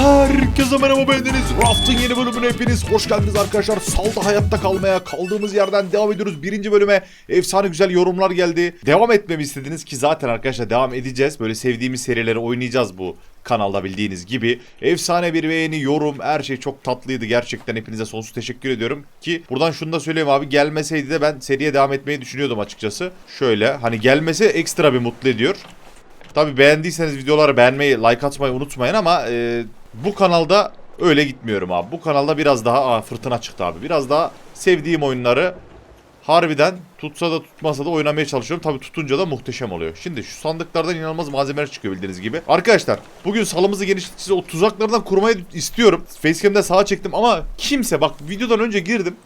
Herkese merhaba bendeniz. Raft'ın yeni bölümüne hepiniz hoş geldiniz arkadaşlar. Salda hayatta kalmaya kaldığımız yerden devam ediyoruz. Birinci bölüme efsane güzel yorumlar geldi. Devam etmemi istediniz ki zaten arkadaşlar devam edeceğiz. Böyle sevdiğimiz serileri oynayacağız bu kanalda bildiğiniz gibi. Efsane bir beğeni, yorum her şey çok tatlıydı. Gerçekten hepinize sonsuz teşekkür ediyorum. Ki buradan şunu da söyleyeyim abi gelmeseydi de ben seriye devam etmeyi düşünüyordum açıkçası. Şöyle hani gelmesi ekstra bir mutlu ediyor. Tabi beğendiyseniz videoları beğenmeyi, like atmayı unutmayın ama e, bu kanalda öyle gitmiyorum abi. Bu kanalda biraz daha aa, fırtına çıktı abi. Biraz daha sevdiğim oyunları harbiden tutsa da tutmasa da oynamaya çalışıyorum. Tabi tutunca da muhteşem oluyor. Şimdi şu sandıklardan inanılmaz malzemeler çıkıyor bildiğiniz gibi. Arkadaşlar bugün salımızı genişletip size o tuzaklardan kurmayı istiyorum. Facecam'de sağa çektim ama kimse bak videodan önce girdim.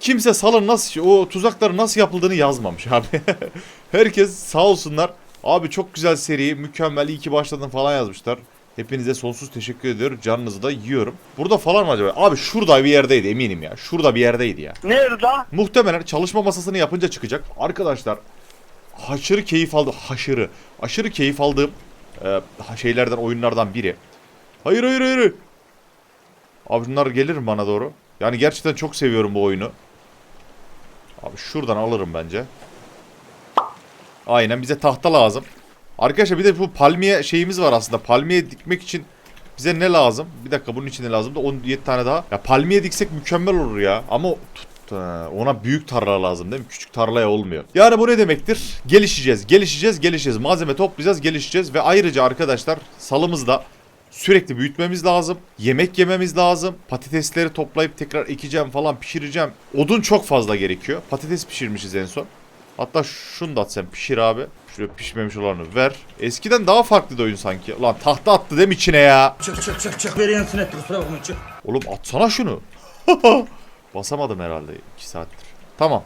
Kimse salın nasıl o tuzakların nasıl yapıldığını yazmamış abi. Herkes sağ olsunlar. Abi çok güzel seri, mükemmel, iyi ki başladın falan yazmışlar. Hepinize sonsuz teşekkür ediyorum. Canınızı da yiyorum. Burada falan mı acaba? Abi şurada bir yerdeydi eminim ya. Şurada bir yerdeydi ya. Nerede? Muhtemelen çalışma masasını yapınca çıkacak. Arkadaşlar aşırı keyif aldım. Haşırı. Aşırı keyif aldığım e, şeylerden, oyunlardan biri. Hayır hayır hayır. Abi bunlar gelir mi bana doğru? Yani gerçekten çok seviyorum bu oyunu. Abi şuradan alırım bence. Aynen bize tahta lazım. Arkadaşlar bir de bu palmiye şeyimiz var aslında. Palmiye dikmek için bize ne lazım? Bir dakika bunun için ne lazım da 17 tane daha. Ya palmiye diksek mükemmel olur ya. Ama ha, ona büyük tarla lazım değil mi? Küçük tarlaya olmuyor. Yani bu ne demektir? Gelişeceğiz, gelişeceğiz, gelişeceğiz. Malzeme toplayacağız, gelişeceğiz. Ve ayrıca arkadaşlar salımızda sürekli büyütmemiz lazım. Yemek yememiz lazım. Patatesleri toplayıp tekrar ekeceğim falan pişireceğim. Odun çok fazla gerekiyor. Patates pişirmişiz en son. Hatta şunu da at sen pişir abi. Şuraya pişmemiş olanı ver. Eskiden daha farklıydı oyun sanki. Ulan tahta attı değil mi içine ya? Çık çık çık çık. Veriyen sünnet kusura bakma çık. Oğlum atsana şunu. Basamadım herhalde 2 saattir. Tamam.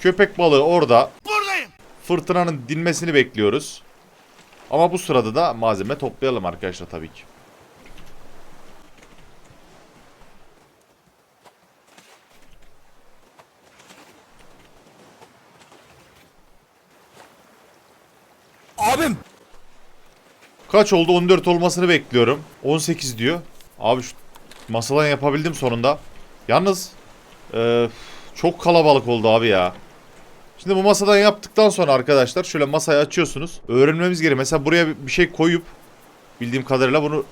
Köpek balığı orada. Buradayım. Fırtınanın dinmesini bekliyoruz. Ama bu sırada da malzeme toplayalım arkadaşlar tabii ki. Abim. Kaç oldu? 14 olmasını bekliyorum. 18 diyor. Abi şu masadan yapabildim sonunda. Yalnız eee, çok kalabalık oldu abi ya. Şimdi bu masadan yaptıktan sonra arkadaşlar şöyle masayı açıyorsunuz. Öğrenmemiz gerekiyor. Mesela buraya bir şey koyup bildiğim kadarıyla bunu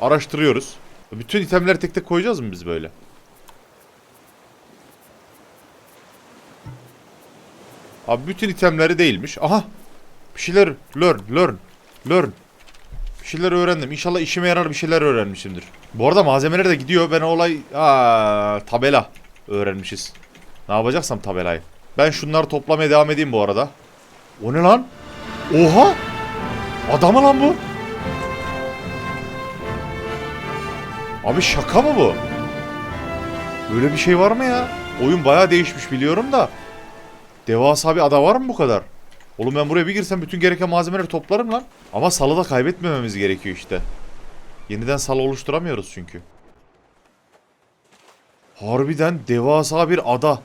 araştırıyoruz. Bütün itemleri tek tek koyacağız mı biz böyle? Abi bütün itemleri değilmiş. Aha. Bir şeyler learn, learn, learn. Bir şeyler öğrendim. İnşallah işime yarar bir şeyler öğrenmişimdir. Bu arada malzemeler de gidiyor. Ben olay... Aa, tabela öğrenmişiz. Ne yapacaksam tabelayı. Ben şunları toplamaya devam edeyim bu arada. O ne lan? Oha! Adamı lan bu. Abi şaka mı bu? Böyle bir şey var mı ya? Oyun bayağı değişmiş biliyorum da. Devasa bir ada var mı bu kadar? Oğlum ben buraya bir girsem bütün gereken malzemeleri toplarım lan. Ama salı da kaybetmememiz gerekiyor işte. Yeniden salı oluşturamıyoruz çünkü. Harbiden devasa bir ada.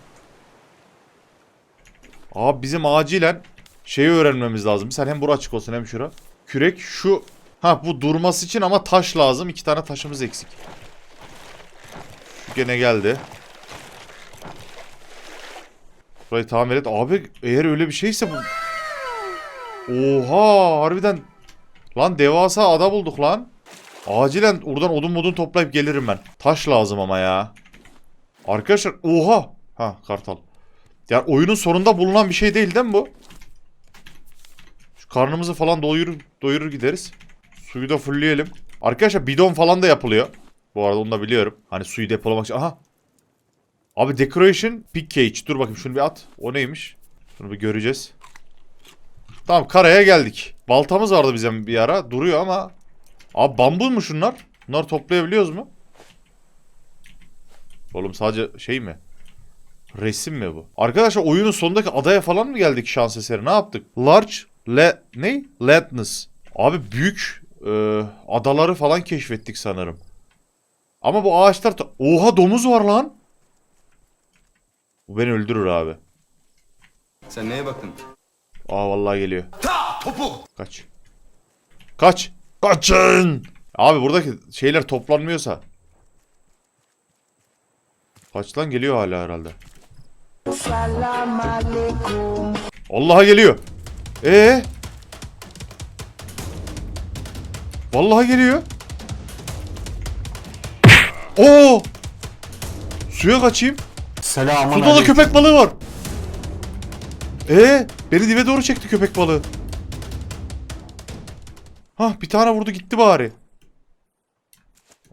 Abi bizim acilen şeyi öğrenmemiz lazım. Sen hem bura açık olsun hem şura. Kürek şu. Ha bu durması için ama taş lazım. İki tane taşımız eksik. Şu gene geldi. Burayı tamir et. Abi eğer öyle bir şeyse bu... Oha harbiden. Lan devasa ada bulduk lan. Acilen oradan odun modun toplayıp gelirim ben. Taş lazım ama ya. Arkadaşlar oha. Ha kartal. Yani oyunun sonunda bulunan bir şey değil değil mi bu? Şu karnımızı falan doyurur, doyurur gideriz. Suyu da fullleyelim. Arkadaşlar bidon falan da yapılıyor. Bu arada onu da biliyorum. Hani suyu depolamak için. Aha. Abi decoration pick cage. Dur bakayım şunu bir at. O neymiş? Şunu bir göreceğiz. Tamam karaya geldik. Baltamız vardı bizim bir ara. Duruyor ama. Abi bambu mu şunlar? Bunları toplayabiliyoruz mu? Oğlum sadece şey mi? Resim mi bu? Arkadaşlar oyunun sonundaki adaya falan mı geldik şans eseri? Ne yaptık? Large le ne? Latness. Abi büyük e, adaları falan keşfettik sanırım. Ama bu ağaçlar... Oha domuz var lan. Bu beni öldürür abi. Sen neye baktın? Aa vallahi geliyor. Ta topu. Kaç. Kaç. Kaçın. Abi buradaki şeyler toplanmıyorsa. Kaç lan geliyor hala herhalde. Allah'a geliyor. Ee? Vallahi geliyor. Oo! Suya kaçayım. Selamun Suda da köpek balığı var. Ee, beni dibe doğru çekti köpek balığı. Hah bir tane vurdu gitti bari.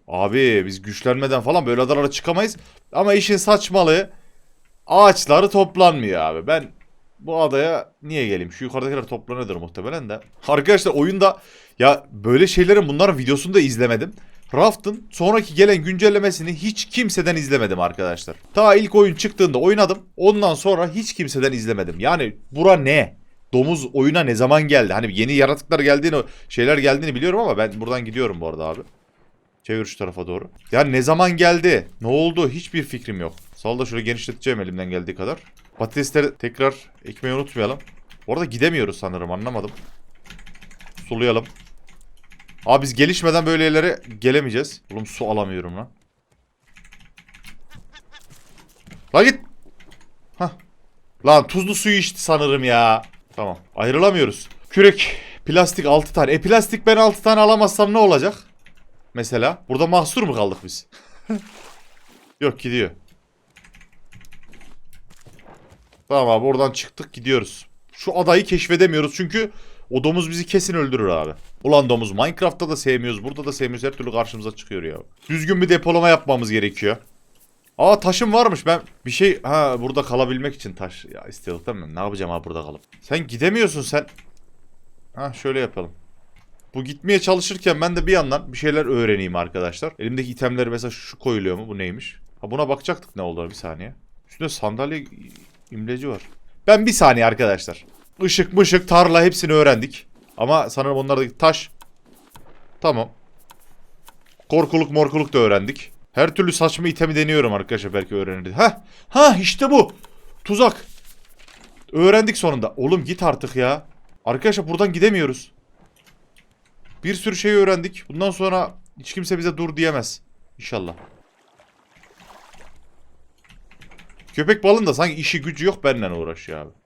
Abi biz güçlenmeden falan böyle adalara çıkamayız. Ama işin saçmalığı ağaçları toplanmıyor abi. Ben bu adaya niye geleyim? Şu yukarıdakiler toplanıyordur muhtemelen de. Arkadaşlar oyunda ya böyle şeylerin bunların videosunu da izlemedim. Raft'ın sonraki gelen güncellemesini hiç kimseden izlemedim arkadaşlar. Ta ilk oyun çıktığında oynadım. Ondan sonra hiç kimseden izlemedim. Yani bura ne? Domuz oyuna ne zaman geldi? Hani yeni yaratıklar geldiğini, şeyler geldiğini biliyorum ama ben buradan gidiyorum bu arada abi. Çevir şu tarafa doğru. Yani ne zaman geldi? Ne oldu? Hiçbir fikrim yok. Sal da şöyle genişleteceğim elimden geldiği kadar. Patatesleri tekrar ekmeği unutmayalım. Orada gidemiyoruz sanırım anlamadım. Sulayalım. Abi biz gelişmeden böyle yerlere gelemeyeceğiz. Oğlum su alamıyorum lan. La git. Hah. Lan tuzlu suyu içti sanırım ya. Tamam. Ayrılamıyoruz. Kürek. Plastik 6 tane. E plastik ben 6 tane alamazsam ne olacak? Mesela. Burada mahsur mu kaldık biz? Yok gidiyor. Tamam abi oradan çıktık gidiyoruz. Şu adayı keşfedemiyoruz çünkü o domuz bizi kesin öldürür abi. Ulan domuz Minecraft'ta da sevmiyoruz burada da sevmiyoruz her türlü karşımıza çıkıyor ya. Düzgün bir depolama yapmamız gerekiyor. Aa taşım varmış ben bir şey ha burada kalabilmek için taş ya istiyorduk değil mi? Ne yapacağım abi burada kalıp? Sen gidemiyorsun sen. Ha şöyle yapalım. Bu gitmeye çalışırken ben de bir yandan bir şeyler öğreneyim arkadaşlar. Elimdeki itemleri mesela şu koyuluyor mu? Bu neymiş? Ha buna bakacaktık ne olduğunu bir saniye. Üstünde sandalye imleci var. Ben bir saniye arkadaşlar. Işık mışık tarla hepsini öğrendik. Ama sanırım onlardaki taş. Tamam. Korkuluk morkuluk da öğrendik. Her türlü saçma itemi deniyorum arkadaşlar belki öğreniriz. Ha, ha işte bu. Tuzak. Öğrendik sonunda. Oğlum git artık ya. Arkadaşlar buradan gidemiyoruz. Bir sürü şey öğrendik. Bundan sonra hiç kimse bize dur diyemez. İnşallah. Köpek balın da sanki işi gücü yok benimle uğraşıyor abi.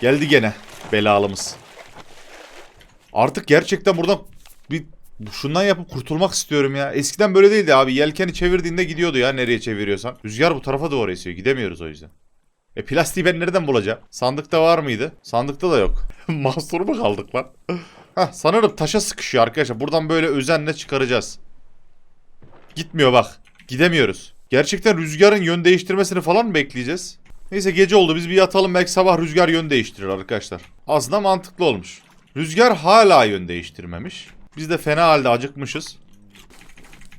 Geldi gene belalımız. Artık gerçekten buradan bir şundan yapıp kurtulmak istiyorum ya. Eskiden böyle değildi abi. Yelkeni çevirdiğinde gidiyordu ya nereye çeviriyorsan. Rüzgar bu tarafa doğru esiyor. Gidemiyoruz o yüzden. E plastiği ben nereden bulacağım? Sandıkta var mıydı? Sandıkta da yok. Mahsur mu kaldık lan? Hah sanırım taşa sıkışıyor arkadaşlar. Buradan böyle özenle çıkaracağız. Gitmiyor bak. Gidemiyoruz. Gerçekten rüzgarın yön değiştirmesini falan mı bekleyeceğiz? Neyse gece oldu biz bir yatalım belki sabah rüzgar yön değiştirir arkadaşlar. Aslında mantıklı olmuş. Rüzgar hala yön değiştirmemiş. Biz de fena halde acıkmışız.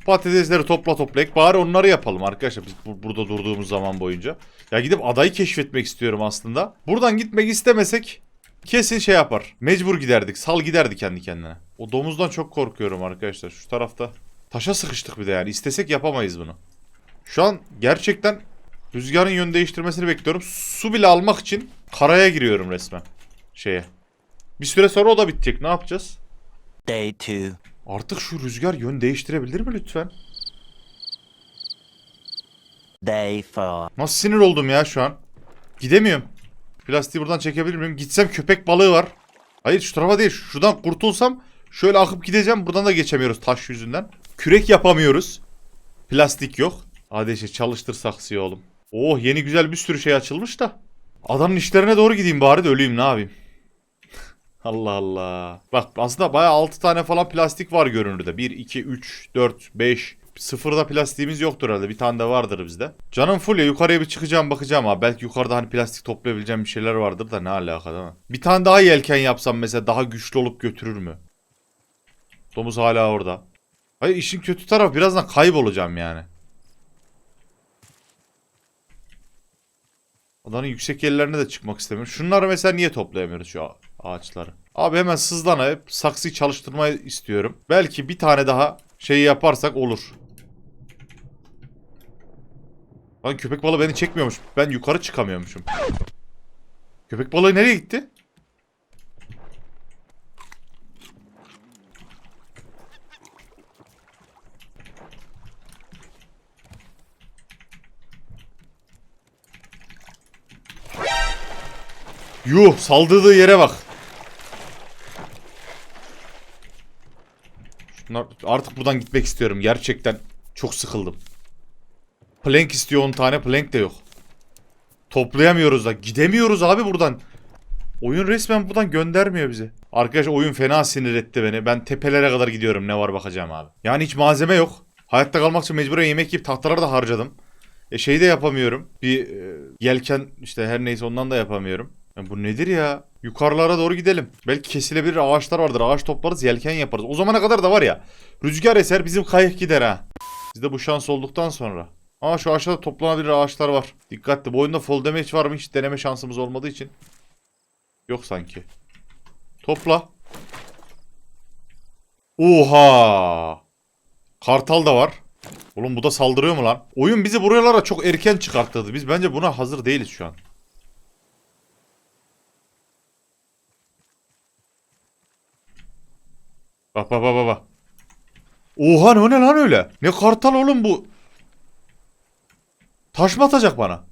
Patatesleri topla topla ek. Bari onları yapalım arkadaşlar biz bu- burada durduğumuz zaman boyunca. Ya gidip adayı keşfetmek istiyorum aslında. Buradan gitmek istemesek kesin şey yapar. Mecbur giderdik. Sal giderdi kendi kendine. O domuzdan çok korkuyorum arkadaşlar. Şu tarafta. Taşa sıkıştık bir de yani. İstesek yapamayız bunu. Şu an gerçekten rüzgarın yön değiştirmesini bekliyorum. Su bile almak için karaya giriyorum resmen. Şeye. Bir süre sonra o da bitecek. Ne yapacağız? Day two. Artık şu rüzgar yön değiştirebilir mi lütfen? Day four. Nasıl sinir oldum ya şu an. Gidemiyorum. Plastiği buradan çekebilir miyim? Gitsem köpek balığı var. Hayır şu tarafa değil. Şuradan kurtulsam şöyle akıp gideceğim. Buradan da geçemiyoruz taş yüzünden. Kürek yapamıyoruz. Plastik yok. İşte çalıştır saksıyı oğlum. Oh yeni güzel bir sürü şey açılmış da. Adamın işlerine doğru gideyim bari de öleyim ne yapayım. Allah Allah. Bak aslında bayağı 6 tane falan plastik var görünürde. 1, 2, 3, 4, 5. Sıfırda plastiğimiz yoktur herhalde. Bir tane de vardır bizde. Canım full ya yukarıya bir çıkacağım bakacağım abi. Belki yukarıda hani plastik toplayabileceğim bir şeyler vardır da ne alaka değil mi? Bir tane daha yelken yapsam mesela daha güçlü olup götürür mü? Domuz hala orada. Hayır işin kötü tarafı birazdan kaybolacağım yani. Adanın yüksek yerlerine de çıkmak istemiyorum. Şunları mesela niye toplayamıyoruz şu ağaçları? Abi hemen sızlanıp saksıyı çalıştırmayı istiyorum. Belki bir tane daha şey yaparsak olur. Lan köpek balığı beni çekmiyormuş. Ben yukarı çıkamıyormuşum. Köpek balığı nereye gitti? Yuh saldırdığı yere bak. Şunlar, artık buradan gitmek istiyorum. Gerçekten çok sıkıldım. Plank istiyor 10 tane. Plank de yok. Toplayamıyoruz da. Gidemiyoruz abi buradan. Oyun resmen buradan göndermiyor bizi. Arkadaş oyun fena sinir etti beni. Ben tepelere kadar gidiyorum. Ne var bakacağım abi. Yani hiç malzeme yok. Hayatta kalmak için mecburen yemek yiyip tahtaları da harcadım. E şeyi de yapamıyorum. Bir e, yelken işte her neyse ondan da yapamıyorum. Bu nedir ya? Yukarılara doğru gidelim. Belki kesilebilir ağaçlar vardır. Ağaç toplarız yelken yaparız. O zamana kadar da var ya. Rüzgar eser bizim kayık gider ha. Bizde bu şans olduktan sonra. Ama şu aşağıda toplanabilir ağaçlar var. Dikkatli. Bu oyunda fall damage var mı hiç deneme şansımız olmadığı için. Yok sanki. Topla. Oha! Kartal da var. Oğlum bu da saldırıyor mu lan? Oyun bizi buralara çok erken çıkarttırdı. Biz bence buna hazır değiliz şu an. Bak bak bak bak. Oha ne lan öyle? Ne kartal oğlum bu? Taş mı atacak bana?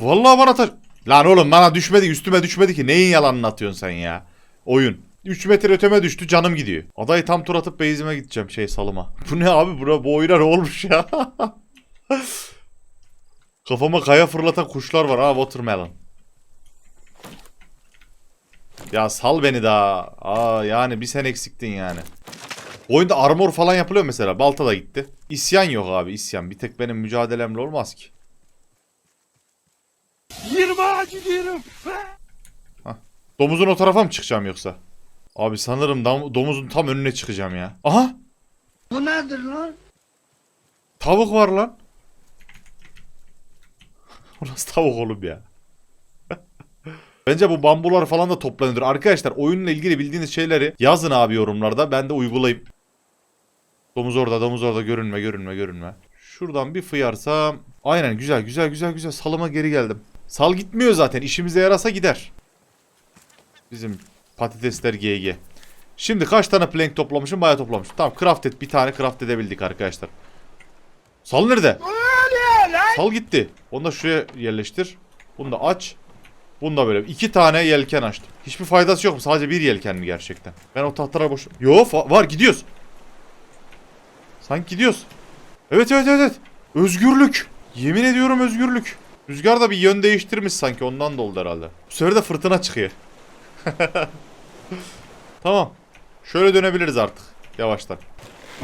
Vallahi bana taş... Lan oğlum bana düşmedi üstüme düşmedi ki. Neyin yalanını atıyorsun sen ya? Oyun. 3 metre öteme düştü canım gidiyor. Adayı tam tur atıp base'ime gideceğim şey salıma. Bu ne abi bura bu oyuna ne olmuş ya? Kafama kaya fırlatan kuşlar var ha watermelon. Ya sal beni daha. Aa yani bir sen eksiktin yani. Oyunda armor falan yapılıyor mesela. Balta da gitti. İsyan yok abi isyan. Bir tek benim mücadelemle olmaz ki. 20 gidiyorum. Domuzun o tarafa mı çıkacağım yoksa? Abi sanırım dam- domuzun tam önüne çıkacağım ya. Aha! Bu nedir lan? Tavuk var lan. Orası tavuk oğlum ya. Bence bu bambular falan da toplanır. Arkadaşlar oyunla ilgili bildiğiniz şeyleri yazın abi yorumlarda. Ben de uygulayayım. Domuz orada, domuz orada. Görünme, görünme, görünme. Şuradan bir fıyarsam. Aynen güzel, güzel, güzel, güzel. Salıma geri geldim. Sal gitmiyor zaten. İşimize yarasa gider. Bizim patatesler GG. Şimdi kaç tane plank toplamışım? Bayağı toplamışım. Tamam craft et. Bir tane craft edebildik arkadaşlar. Sal nerede? Sal gitti. Onu da şuraya yerleştir. Bunu da aç. Bunu da böyle. iki tane yelken açtım. Hiçbir faydası yok mu? Sadece bir yelken mi gerçekten? Ben o tahtalara boş... Yo var gidiyoruz. Sanki gidiyoruz. Evet evet evet. Özgürlük. Yemin ediyorum özgürlük. Rüzgar da bir yön değiştirmiş sanki ondan da oldu herhalde. Bu sefer de fırtına çıkıyor. tamam. Şöyle dönebiliriz artık. Yavaştan.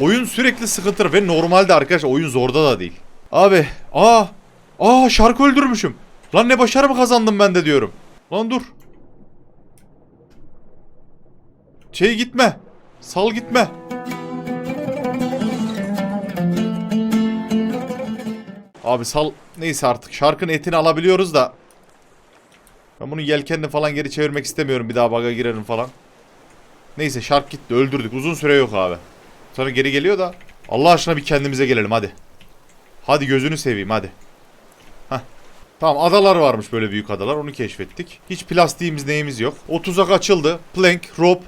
Oyun sürekli sıkıntılı ve normalde arkadaşlar oyun zorda da değil. Abi aa aa şarkı öldürmüşüm. Lan ne başarı mı kazandım ben de diyorum. Lan dur. Şey gitme. Sal gitme. Abi sal neyse artık şarkının etini alabiliyoruz da. Ben bunu yelkenle falan geri çevirmek istemiyorum. Bir daha baga girerim falan. Neyse şark gitti öldürdük. Uzun süre yok abi. Sonra geri geliyor da. Allah aşkına bir kendimize gelelim hadi. Hadi gözünü seveyim hadi. Tamam adalar varmış böyle büyük adalar onu keşfettik. Hiç plastiğimiz neyimiz yok. O tuzak açıldı. Plank, rope.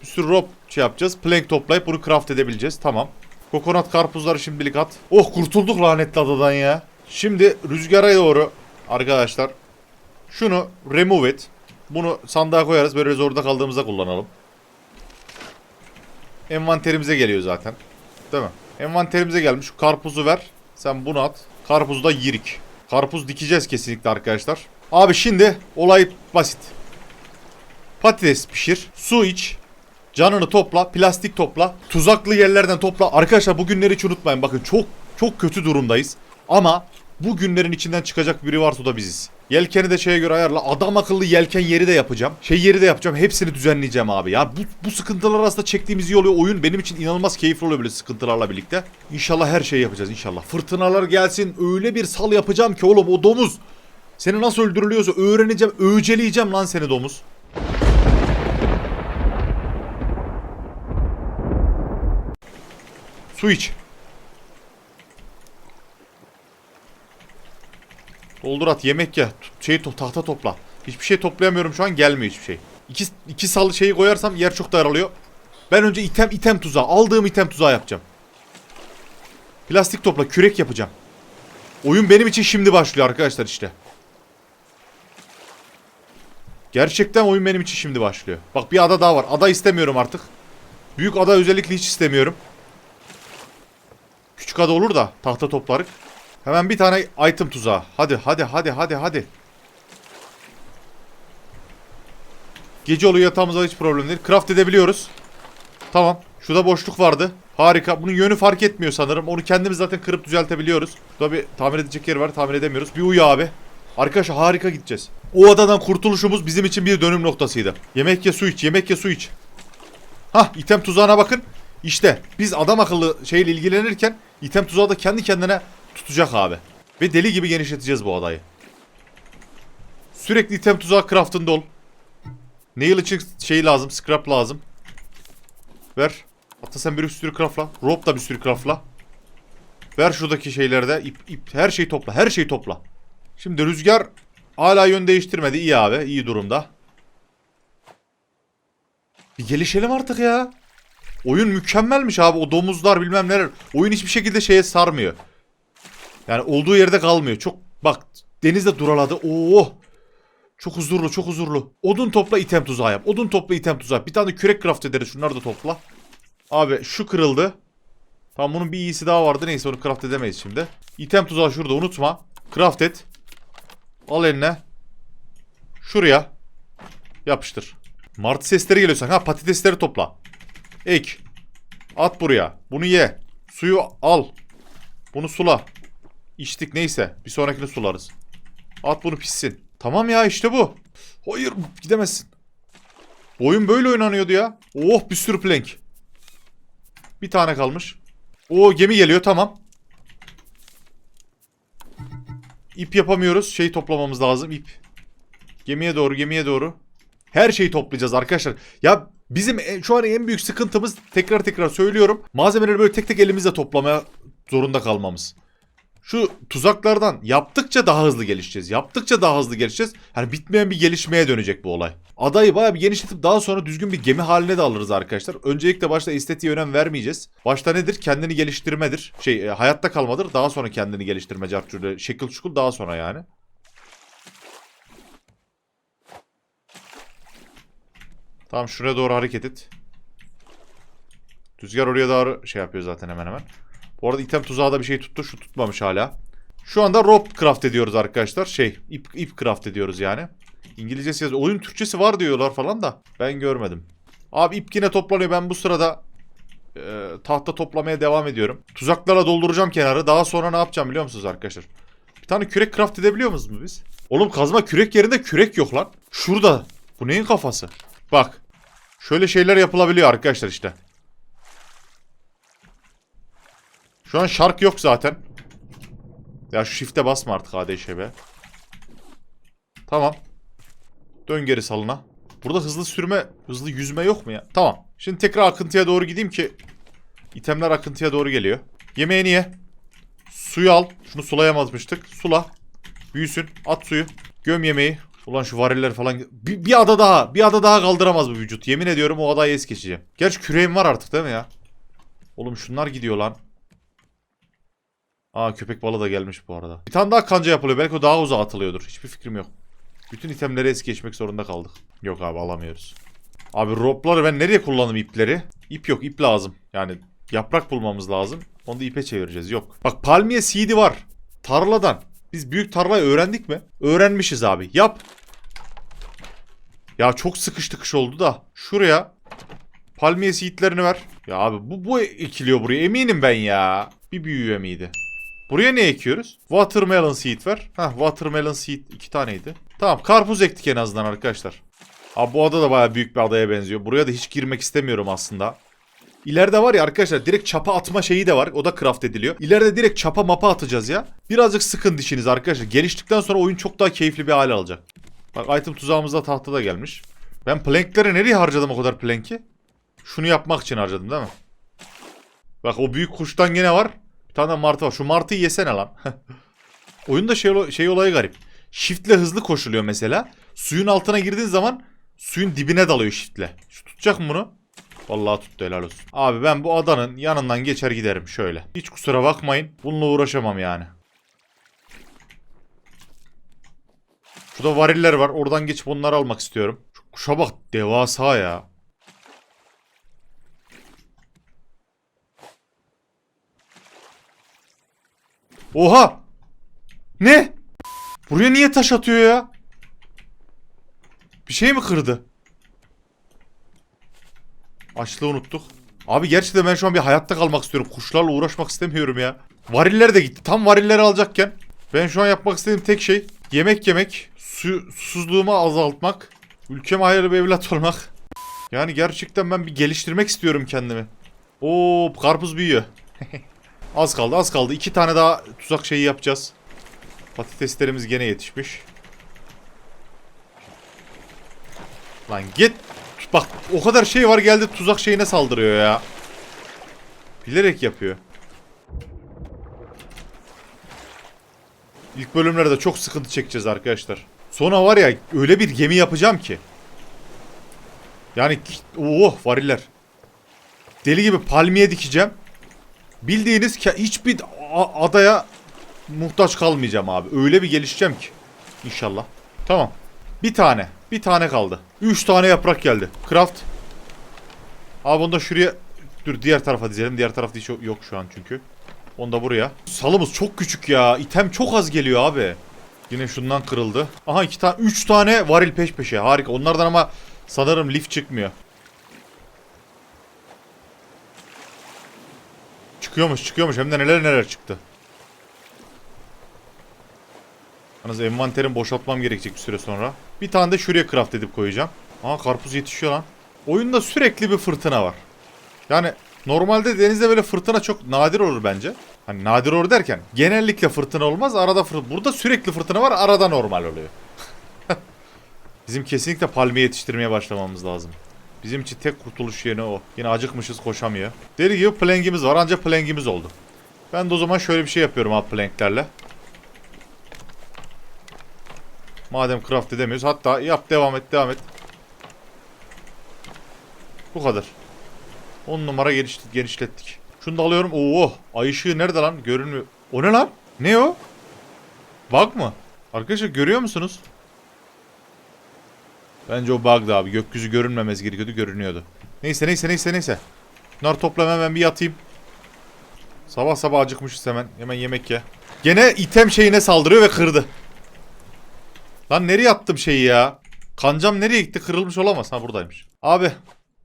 Bir sürü rope şey yapacağız. Plank toplayıp bunu craft edebileceğiz. Tamam. Kokonat karpuzları şimdilik at. Oh kurtulduk lanetli adadan ya. Şimdi rüzgara doğru arkadaşlar. Şunu remove et. Bunu sandığa koyarız. Böyle zorda kaldığımızda kullanalım. Envanterimize geliyor zaten. Değil mi? Envanterimize gelmiş. Şu karpuzu ver. Sen bunu at. Karpuzu da yirik. Karpuz dikeceğiz kesinlikle arkadaşlar. Abi şimdi olay basit. Patates pişir. Su iç. Canını topla. Plastik topla. Tuzaklı yerlerden topla. Arkadaşlar bu günleri hiç unutmayın. Bakın çok çok kötü durumdayız. Ama bu günlerin içinden çıkacak biri varsa o da biziz. Yelkeni de şeye göre ayarla. Adam akıllı yelken yeri de yapacağım. Şey yeri de yapacağım. Hepsini düzenleyeceğim abi. Ya bu, bu sıkıntılar arasında çektiğimiz iyi oluyor. Oyun benim için inanılmaz keyifli oluyor böyle sıkıntılarla birlikte. İnşallah her şeyi yapacağız inşallah. Fırtınalar gelsin. Öyle bir sal yapacağım ki oğlum o domuz. Seni nasıl öldürülüyorsa öğreneceğim. Öğceleyeceğim lan seni domuz. Su iç. Doldur at yemek ye. Şey to tahta topla. Hiçbir şey toplayamıyorum şu an gelmiyor hiçbir şey. İki, iki sal şeyi koyarsam yer çok daralıyor. Ben önce item item tuzağı aldığım item tuzağı yapacağım. Plastik topla kürek yapacağım. Oyun benim için şimdi başlıyor arkadaşlar işte. Gerçekten oyun benim için şimdi başlıyor. Bak bir ada daha var. Ada istemiyorum artık. Büyük ada özellikle hiç istemiyorum. Küçük ada olur da tahta toplarık. Hemen bir tane item tuzağı. Hadi hadi hadi hadi hadi. Gece oluyor yatağımızda hiç problem değil. Craft edebiliyoruz. Tamam. Şurada boşluk vardı. Harika. Bunun yönü fark etmiyor sanırım. Onu kendimiz zaten kırıp düzeltebiliyoruz. Bir tamir edecek yer var. Tamir edemiyoruz. Bir uyu abi. Arkadaşlar harika gideceğiz. O adadan kurtuluşumuz bizim için bir dönüm noktasıydı. Yemek ye su iç. Yemek ye su iç. Hah item tuzağına bakın. İşte biz adam akıllı şeyle ilgilenirken item tuzağı da kendi kendine tutacak abi. Ve deli gibi genişleteceğiz bu adayı. Sürekli item tuzağı craftında ol. Nail için şey lazım, scrap lazım. Ver. Hatta sen bir sürü craftla. Rope da bir sürü craftla. Ver şuradaki şeylerde ip, ip her şeyi topla. Her şeyi topla. Şimdi rüzgar hala yön değiştirmedi. İyi abi. iyi durumda. Bir gelişelim artık ya. Oyun mükemmelmiş abi. O domuzlar bilmem neler. Oyun hiçbir şekilde şeye sarmıyor. Yani olduğu yerde kalmıyor. Çok bak denizde duraladı. Oo. Çok huzurlu, çok huzurlu. Odun topla, item tuzağı yap. Odun topla, item tuzağı. Bir tane kürek craft ederiz. Şunları da topla. Abi şu kırıldı. Tamam bunun bir iyisi daha vardı. Neyse onu craft edemeyiz şimdi. İtem tuzağı şurada unutma. Craft et. Al eline. Şuraya. Yapıştır. Martı sesleri geliyor. Ha patatesleri topla. Ek. At buraya. Bunu ye. Suyu al. Bunu sula. İçtik neyse. Bir sonrakini sularız. At bunu pişsin. Tamam ya işte bu. Hayır gidemezsin. Oyun böyle oynanıyordu ya. Oh bir sürü plank. Bir tane kalmış. O gemi geliyor tamam. İp yapamıyoruz. Şey toplamamız lazım ip. Gemiye doğru gemiye doğru. Her şeyi toplayacağız arkadaşlar. Ya bizim en- şu an en büyük sıkıntımız tekrar tekrar söylüyorum. Malzemeleri böyle tek tek elimizle toplamaya zorunda kalmamız. Şu tuzaklardan yaptıkça daha hızlı gelişeceğiz. Yaptıkça daha hızlı gelişeceğiz. Hani bitmeyen bir gelişmeye dönecek bu olay. Adayı bayağı bir genişletip daha sonra düzgün bir gemi haline de alırız arkadaşlar. Öncelikle başta estetiğe önem vermeyeceğiz. Başta nedir? Kendini geliştirmedir. Şey e, hayatta kalmadır. Daha sonra kendini geliştirme. Cartçurda şekil şukul daha sonra yani. Tamam şuraya doğru hareket et. Rüzgar oraya doğru şey yapıyor zaten hemen hemen. Bu arada item tuzağı da bir şey tuttu. Şu tutmamış hala. Şu anda rope craft ediyoruz arkadaşlar. Şey ip, ip craft ediyoruz yani. İngilizcesi yazıyor. Oyun Türkçesi var diyorlar falan da. Ben görmedim. Abi ip yine toplanıyor. Ben bu sırada e, tahta toplamaya devam ediyorum. Tuzaklarla dolduracağım kenarı. Daha sonra ne yapacağım biliyor musunuz arkadaşlar? Bir tane kürek craft edebiliyor muyuz mu biz? Oğlum kazma kürek yerinde kürek yok lan. Şurada. Bu neyin kafası? Bak. Şöyle şeyler yapılabiliyor arkadaşlar işte. Şu an şark yok zaten. Ya şu shift'e basma artık ADŞB. Tamam. Dön geri salına. Burada hızlı sürme, hızlı yüzme yok mu ya? Tamam. Şimdi tekrar akıntıya doğru gideyim ki itemler akıntıya doğru geliyor. Yemeğini ye. Suyu al. Şunu sulayamazmıştık. Sula. Büyüsün. At suyu. Göm yemeği. Ulan şu variller falan. Bir, bir ada daha. Bir ada daha kaldıramaz bu vücut. Yemin ediyorum o adayı es geçeceğim. Gerçi küreğim var artık değil mi ya? Oğlum şunlar gidiyor lan. Aa köpek balığı da gelmiş bu arada. Bir tane daha kanca yapılıyor. Belki o daha uzağa atılıyordur. Hiçbir fikrim yok. Bütün itemleri es geçmek zorunda kaldık. Yok abi alamıyoruz. Abi ropları ben nereye kullandım ipleri? İp yok ip lazım. Yani yaprak bulmamız lazım. Onu da ipe çevireceğiz. Yok. Bak palmiye seed'i var. Tarladan. Biz büyük tarlayı öğrendik mi? Öğrenmişiz abi. Yap. Ya çok sıkış tıkış oldu da. Şuraya palmiye seed'lerini ver. Ya abi bu, bu ekiliyor buraya. Eminim ben ya. Bir büyüyor miydi? Buraya ne ekiyoruz? Watermelon seed ver. Hah watermelon seed iki taneydi. Tamam karpuz ektik en azından arkadaşlar. Abi bu ada da baya büyük bir adaya benziyor. Buraya da hiç girmek istemiyorum aslında. İleride var ya arkadaşlar direkt çapa atma şeyi de var. O da craft ediliyor. İleride direkt çapa mapa atacağız ya. Birazcık sıkın dişiniz arkadaşlar. Geliştikten sonra oyun çok daha keyifli bir hale alacak. Bak item tuzağımızda tahta da gelmiş. Ben plankleri nereye harcadım o kadar planki? Şunu yapmak için harcadım değil mi? Bak o büyük kuştan gene var. Tane de martı var. Şu martıyı yesene lan. Oyunda şey, şey olayı garip. Shift'le hızlı koşuluyor mesela. Suyun altına girdiğin zaman suyun dibine dalıyor shift'le. Şu tutacak mı bunu? Vallahi tuttu helal olsun. Abi ben bu adanın yanından geçer giderim şöyle. Hiç kusura bakmayın. Bununla uğraşamam yani. Şurada variller var. Oradan geçip onları almak istiyorum. Şu kuşa bak devasa ya. Oha! Ne? Buraya niye taş atıyor ya? Bir şey mi kırdı? Açlığı unuttuk. Abi gerçekten ben şu an bir hayatta kalmak istiyorum. Kuşlarla uğraşmak istemiyorum ya. Variller de gitti. Tam varilleri alacakken. Ben şu an yapmak istediğim tek şey yemek yemek, su, susuzluğumu azaltmak, ülkeme hayırlı bir evlat olmak. Yani gerçekten ben bir geliştirmek istiyorum kendimi. Oo karpuz büyüyor. az kaldı az kaldı. İki tane daha tuzak şeyi yapacağız. Patateslerimiz gene yetişmiş. Lan git. Bak o kadar şey var geldi tuzak şeyine saldırıyor ya. Bilerek yapıyor. İlk bölümlerde çok sıkıntı çekeceğiz arkadaşlar. Sonra var ya öyle bir gemi yapacağım ki. Yani oh variller. Deli gibi palmiye dikeceğim. Bildiğiniz hiçbir adaya muhtaç kalmayacağım abi. Öyle bir gelişeceğim ki. İnşallah. Tamam. Bir tane. Bir tane kaldı. Üç tane yaprak geldi. Craft. Abi onu da şuraya... Dur diğer tarafa dizelim. Diğer tarafta hiç yok şu an çünkü. Onu da buraya. Salımız çok küçük ya. İtem çok az geliyor abi. Yine şundan kırıldı. Aha iki tane, üç tane varil peş peşe. Harika. Onlardan ama sanırım lif çıkmıyor. Çıkıyormuş çıkıyormuş. Hem de neler neler çıktı. Yalnız envanterimi boşaltmam gerekecek bir süre sonra. Bir tane de şuraya craft edip koyacağım. Aa karpuz yetişiyor lan. Oyunda sürekli bir fırtına var. Yani normalde denizde böyle fırtına çok nadir olur bence. Hani nadir olur derken genellikle fırtına olmaz arada fırtına. Burada sürekli fırtına var arada normal oluyor. Bizim kesinlikle palmiye yetiştirmeye başlamamız lazım. Bizim için tek kurtuluş yeri o. Yine acıkmışız koşamıyor. Deli gibi plankimiz var ancak plankimiz oldu. Ben de o zaman şöyle bir şey yapıyorum abi planklerle. Madem craft edemiyoruz. Hatta yap devam et devam et. Bu kadar. 10 numara geniş, genişlettik. Şunu da alıyorum. Oo, ay ışığı nerede lan? Görünmüyor. O ne lan? Ne o? Bug mı? Arkadaşlar görüyor musunuz? Bence o bug'dı abi. Gökyüzü görünmemesi gerekiyordu. Görünüyordu. Neyse neyse neyse neyse. Bunları toplam hemen bir yatayım. Sabah sabah acıkmışız hemen. Hemen yemek ye. Gene item şeyine saldırıyor ve kırdı. Lan nereye attım şeyi ya? Kancam nereye gitti? Kırılmış olamaz. Ha buradaymış. Abi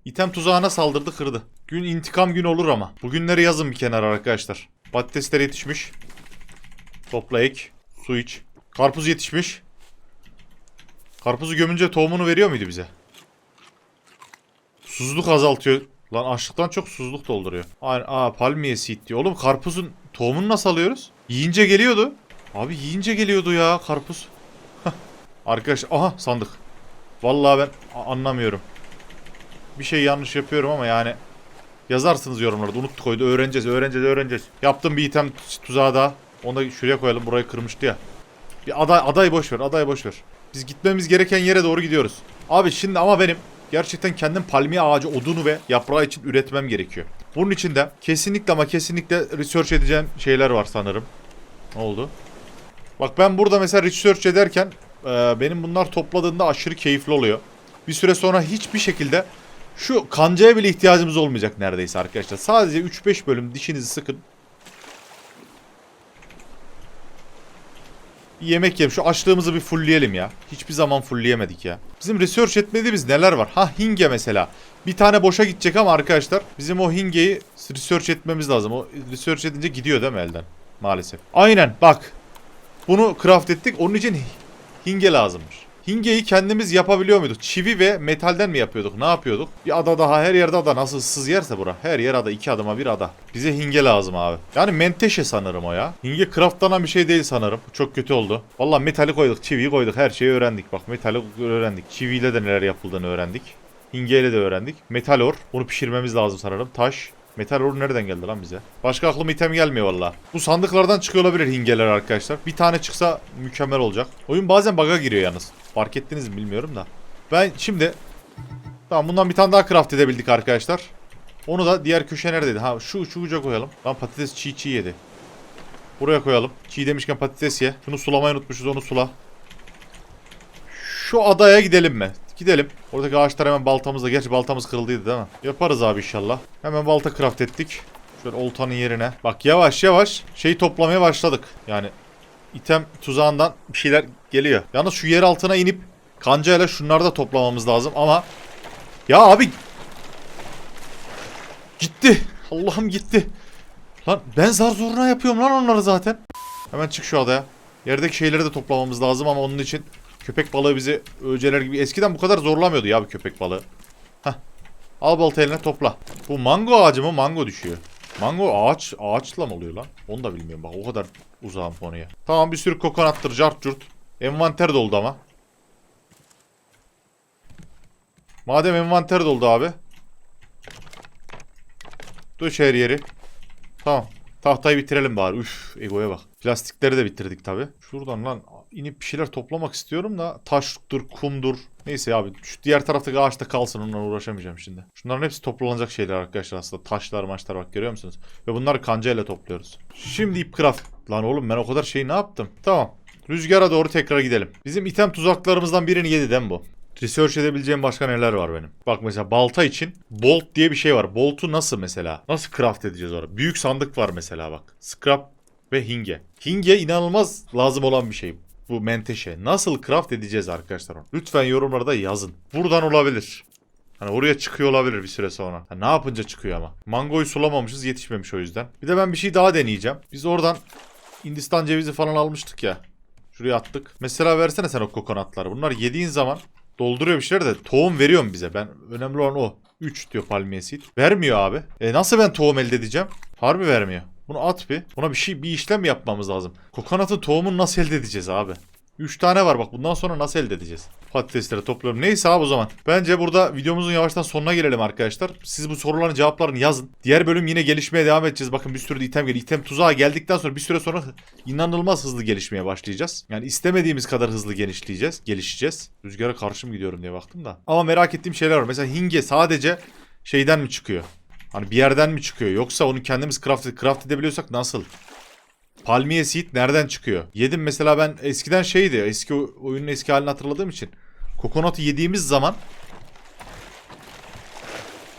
item tuzağına saldırdı kırdı. Gün intikam günü olur ama. Bugünleri yazın bir kenara arkadaşlar. Patatesler yetişmiş. Topla ek. Su iç. Karpuz yetişmiş. Karpuzu gömünce tohumunu veriyor muydu bize? Susuzluk azaltıyor. Lan açlıktan çok susuzluk dolduruyor. Aynen. Aa palmiye seed diyor. Oğlum karpuzun tohumunu nasıl alıyoruz? Yiyince geliyordu. Abi yiyince geliyordu ya karpuz. Arkadaş aha sandık. Vallahi ben anlamıyorum. Bir şey yanlış yapıyorum ama yani yazarsınız yorumlarda. Unuttuk koydu. Öğreneceğiz, öğreneceğiz, öğreneceğiz. Yaptım bir item tuzağı daha. Onu da şuraya koyalım. Burayı kırmıştı ya. Bir aday aday boş ver, aday boş ver. Biz gitmemiz gereken yere doğru gidiyoruz. Abi şimdi ama benim gerçekten kendim palmiye ağacı odunu ve yaprağı için üretmem gerekiyor. Bunun için de kesinlikle ama kesinlikle research edeceğim şeyler var sanırım. Ne oldu? Bak ben burada mesela research ederken e, benim bunlar topladığında aşırı keyifli oluyor. Bir süre sonra hiçbir şekilde şu kancaya bile ihtiyacımız olmayacak neredeyse arkadaşlar. Sadece 3-5 bölüm dişinizi sıkın. Bir yemek yiyelim. Şu açlığımızı bir fullleyelim ya. Hiçbir zaman fullleyemedik ya. Bizim research etmediğimiz neler var? Ha hinge mesela. Bir tane boşa gidecek ama arkadaşlar bizim o hingeyi research etmemiz lazım. O research edince gidiyor değil mi elden? Maalesef. Aynen bak. Bunu craft ettik. Onun için hinge lazımmış. Hingeyi kendimiz yapabiliyor muyduk? Çivi ve metalden mi yapıyorduk? Ne yapıyorduk? Bir ada daha her yerde ada. Nasıl ıssız yerse bura. Her yer ada. iki adıma bir ada. Bize hinge lazım abi. Yani menteşe sanırım o ya. Hinge craftlanan bir şey değil sanırım. Çok kötü oldu. Valla metali koyduk. Çiviyi koyduk. Her şeyi öğrendik. Bak metali öğrendik. Çiviyle de neler yapıldığını öğrendik. Hingeyle de öğrendik. Metal or. Bunu pişirmemiz lazım sanırım. Taş. Metal or nereden geldi lan bize? Başka aklıma item gelmiyor valla. Bu sandıklardan çıkıyor olabilir hingeler arkadaşlar. Bir tane çıksa mükemmel olacak. Oyun bazen bug'a giriyor yalnız. Fark ettiniz mi bilmiyorum da. Ben şimdi... Tamam bundan bir tane daha craft edebildik arkadaşlar. Onu da diğer köşe neredeydi? Ha şu şu uca koyalım. Lan patates çiğ çiğ yedi. Buraya koyalım. Çiğ demişken patates ye. Şunu sulamayı unutmuşuz onu sula. Şu adaya gidelim mi? Gidelim. Oradaki ağaçlar hemen baltamızla. Gerçi baltamız kırıldıydı değil mi? Yaparız abi inşallah. Hemen balta craft ettik. Şöyle oltanın yerine. Bak yavaş yavaş şey toplamaya başladık. Yani item tuzağından bir şeyler geliyor. Yalnız şu yer altına inip kancayla şunları da toplamamız lazım ama ya abi gitti. Allah'ım gitti. Lan ben zar zoruna yapıyorum lan onları zaten. Hemen çık şu adaya. Yerdeki şeyleri de toplamamız lazım ama onun için köpek balığı bizi öceler gibi. Eskiden bu kadar zorlamıyordu ya bir köpek balığı. Heh. Al balta eline topla. Bu mango ağacı mı? Mango düşüyor. Mango ağaç ağaçla mı oluyor lan? Onu da bilmiyorum bak o kadar uzağım konuya. Tamam bir sürü kokonattır cart curt. Envanter doldu ama. Madem envanter doldu abi. Döş her yeri. Tamam. Tahtayı bitirelim bari. Üf egoya bak. Plastikleri de bitirdik tabi. Şuradan lan inip bir şeyler toplamak istiyorum da taştır, kumdur. Neyse abi şu diğer taraftaki ağaçta kalsın onunla uğraşamayacağım şimdi. Şunların hepsi toplanacak şeyler arkadaşlar aslında. Taşlar maçlar bak görüyor musunuz? Ve bunları kancayla topluyoruz. Şimdi ip craft. Lan oğlum ben o kadar şey ne yaptım? Tamam. Rüzgara doğru tekrar gidelim. Bizim item tuzaklarımızdan birini yedi değil mi bu? Research edebileceğim başka neler var benim? Bak mesela balta için bolt diye bir şey var. Bolt'u nasıl mesela? Nasıl craft edeceğiz orada? Büyük sandık var mesela bak. Scrap ve hinge. Hinge inanılmaz lazım olan bir şey. Bu menteşe. Nasıl craft edeceğiz arkadaşlar onu? Lütfen yorumlarda yazın. Buradan olabilir. Hani oraya çıkıyor olabilir bir süre sonra. Ha, ne yapınca çıkıyor ama. Mangoyu sulamamışız yetişmemiş o yüzden. Bir de ben bir şey daha deneyeceğim. Biz oradan Hindistan cevizi falan almıştık ya. Şuraya attık. Mesela versene sen o kokonatları. Bunlar yediğin zaman dolduruyor bir şeyler de tohum veriyor mu bize? Ben önemli olan o. 3 diyor palmiye seed. Vermiyor abi. E nasıl ben tohum elde edeceğim? Harbi vermiyor. Bunu at bir. Buna bir şey bir işlem yapmamız lazım. Kokonatın tohumunu nasıl elde edeceğiz abi? 3 tane var bak bundan sonra nasıl elde edeceğiz? Patatesleri topluyorum. Neyse abi o zaman. Bence burada videomuzun yavaştan sonuna gelelim arkadaşlar. Siz bu soruların cevaplarını yazın. Diğer bölüm yine gelişmeye devam edeceğiz. Bakın bir sürü de item geliyor. İtem tuzağa geldikten sonra bir süre sonra inanılmaz hızlı gelişmeye başlayacağız. Yani istemediğimiz kadar hızlı genişleyeceğiz. Gelişeceğiz. Rüzgara karşı mı gidiyorum diye baktım da. Ama merak ettiğim şeyler var. Mesela hinge sadece şeyden mi çıkıyor? Hani bir yerden mi çıkıyor? Yoksa onu kendimiz craft, craft edebiliyorsak nasıl? Palmiye seed nereden çıkıyor? Yedim mesela ben eskiden şeydi. Eski oyunun eski halini hatırladığım için. Kokonatı yediğimiz zaman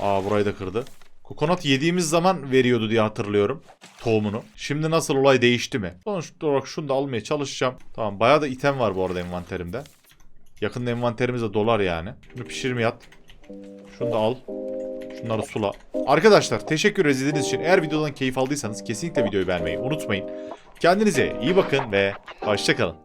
Aa burayı da kırdı. Kokonat yediğimiz zaman veriyordu diye hatırlıyorum. Tohumunu. Şimdi nasıl olay değişti mi? Sonuç olarak şunu da almaya çalışacağım. Tamam bayağı da item var bu arada envanterimde. Yakında envanterimiz de dolar yani. Şunu pişirmeye at. Şunu da al. Şunları sula. Arkadaşlar teşekkür izlediğiniz için. Eğer videodan keyif aldıysanız kesinlikle videoyu beğenmeyi unutmayın. Kendinize iyi bakın ve hoşçakalın.